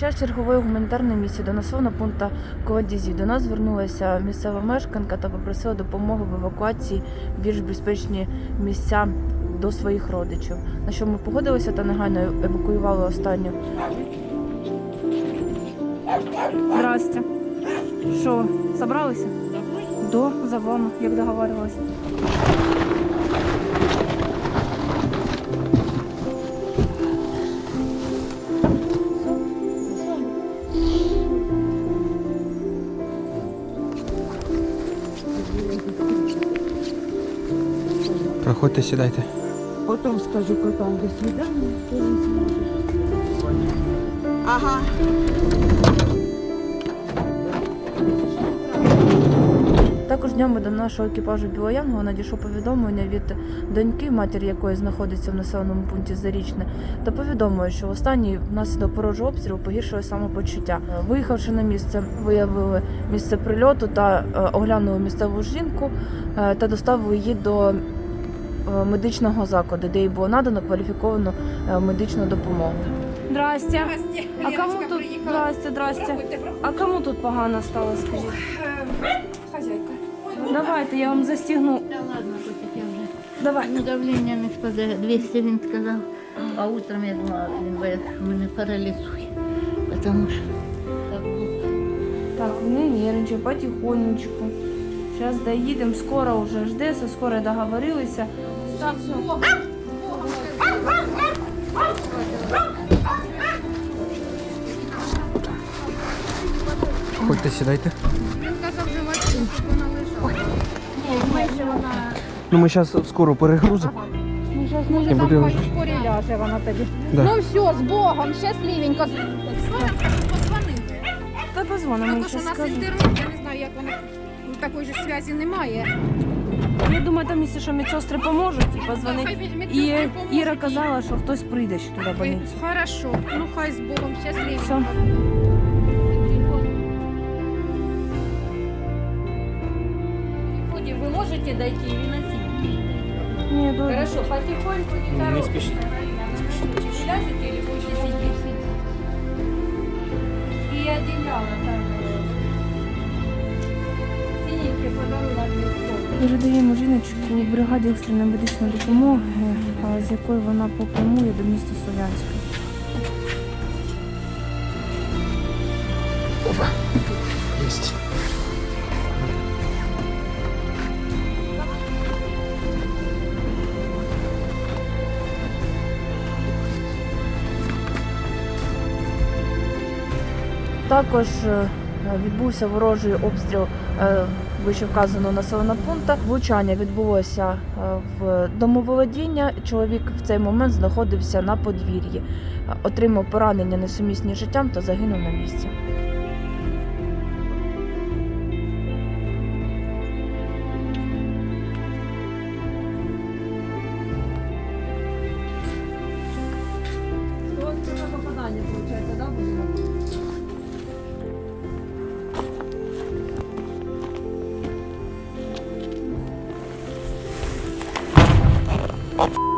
час чергової гуманітарної місії до населеного пункту Ковадізі до нас звернулася місцева мешканка та попросила допомоги в евакуації в більш безпечні місця до своїх родичів. На що ми погодилися та негайно евакуювали останню. Здрасте. Що, собралися? До за вами, як договарювалися. Проходьте, сідайте. Потом скажу котам до свидания. Ага. Також днями до нашого екіпажу Білоянного надійшло повідомлення від доньки, матір якої знаходиться в населеному пункті Зарічне, та повідомили, що в останній внаслідок ворожого обстрілу погіршили самопочуття. Виїхавши на місце, виявили місце прильоту та е, оглянули місцеву жінку е, та доставили її до медичного закладу, де їй було надано кваліфіковану е, медичну допомогу. Здрасте. А кому тут здрасте, здрасте. А кому тут погано стало, скажіть? Е, Хазяйка. Давайте я вам застігну. Да ладно, котик, я вже. Давай. Ну, давлення не спаде. 200 він сказав. А утром я думала, він боїться, мене паралізує. Тому що так було. Так, не нервничай, потихонечку. Сейчас доїдемо, скоро вже ждеться, скоро договорилися. Ходьте, сідайте. Вона. Ну ми зараз скоро перегрузимо. Може, там буде- хоч в ляже вона тоді. Да. Ну все, з Богом, щасливенько. Та позвонимо, Ну, я то, що у нас інтернет, я не знаю, як вони... ну, Такої ж зв'язі немає. Я думаю, там, якщо що, медсестри поможуть і Хай позвонить. мед- І медсестри поможуть. Іра казала, що хтось прийде ще туди в Ви- больницю. Хорошо, ну хай з Богом, щасливенько. Все. Ході, ви можете дойти і виносити? Ні, добре. Хорошо, потихоньку, не Не торопитесь. спішіть. Вы ляжете или будете сидеть? И одеяло там. Передаємо жіночку у бригаді екстреної медичної допомоги, з якої вона попрямує до міста Слов'янська. Опа. Єсть. Також е, відбувся ворожий обстріл е, вище вказаного населеного пункту. Влучання відбулося е, в домоволодіння. Чоловік в цей момент знаходився на подвір'ї, Е, отримав поранення несумісні життям та загинув на місці. I'm